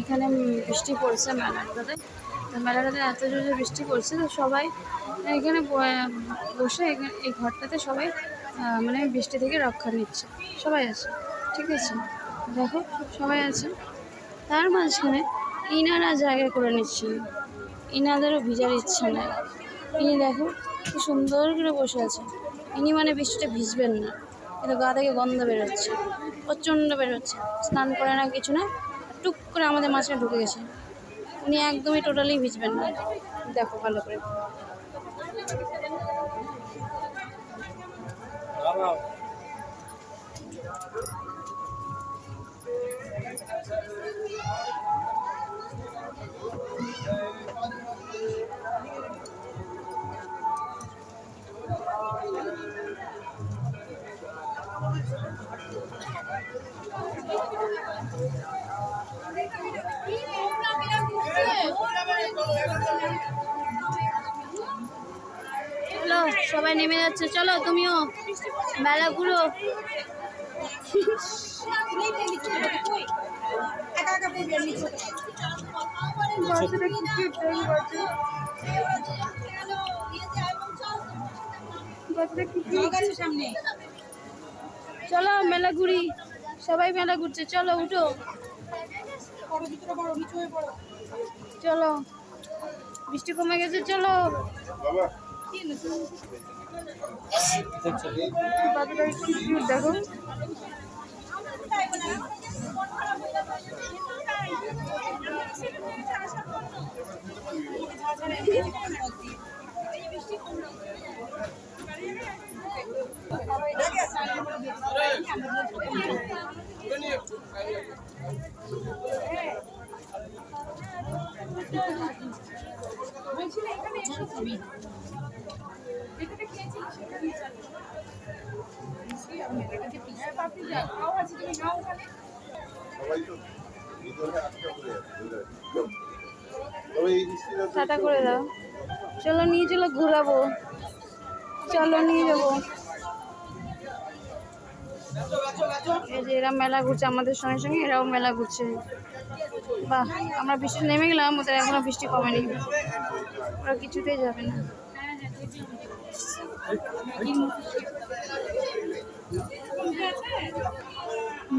এখানে বৃষ্টি পড়ছে মেলাটাতে মেলাটাতে এত জোরে বৃষ্টি পড়ছে, তো সবাই এখানে বসে এই ঘরটাতে সবাই মানে বৃষ্টি থেকে রক্ষা নিচ্ছে। সবাই আছে, ঠিক আছে? দেখো, সবাই আছে। তার মাঝখানে ইনারা জায়গা করে নিচ্ছেন ইনাদেরও ভিজার ইচ্ছা নাই। ইনি দেখো, কি সুন্দর করে বসে আছে। ইনি মানে বৃষ্টিতে ভিজবেন না। কিন্তু গা থেকে গন্ধ বেরোচ্ছে, প্রচণ্ড বেরোচ্ছে। স্নান করে না কিছু না। টুক করে আমাদের মাঝখানে ঢুকে গেছে। উনি একদমই টোটালি ভিজবেন না। দেখো ভালো করে। চলো, সবাই নেমে যাচ্ছে। চলো, তুমিও মেলা ঘুরো। চলো, মেলা ঘুরি। সবাই মেলা ঘুরছে। চলো, উঠো। চলো। বৃষ্টি কমে গেছে চলো। দেখো সবাই তো ভিতরে আটকা পড়ে আছে তবে এই বৃষ্টিটা তো টাটা করে দাও। চলো নিয়ে চলো ঘুরাবো। চলো নিয়ে যাব। এই যে এরা মেলা ঘুরছে আমাদের সঙ্গে সঙ্গে, এরাও মেলা ঘুরছে। বাহ, আমরা বৃষ্টি নেমে গেলাম, ওদের এখনও বৃষ্টি কমেনি। ওরা কিছুতেই যাবে না।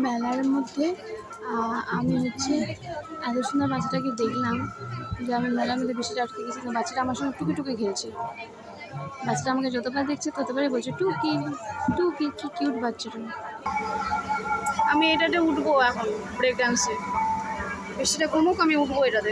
মেলার মধ্যে আমি হচ্ছে এত সুন্দর বাচ্চাটাকে দেখলাম যে আমি মেলার মধ্যে বৃষ্টিটা আটকে গেছি বাচ্চাটা আমার সঙ্গে টুকি টুকি খেলছে। বাচ্চাটা আমাকে যতবার দেখছে, ততবারই বলছে, টুকি টুকি, কি কিউট বাচ্চাটা। আমি এটাতে উঠবো এখন ব্রেক ডান্সে বেশিটা কমুক, আমি উঠবো এটাতে।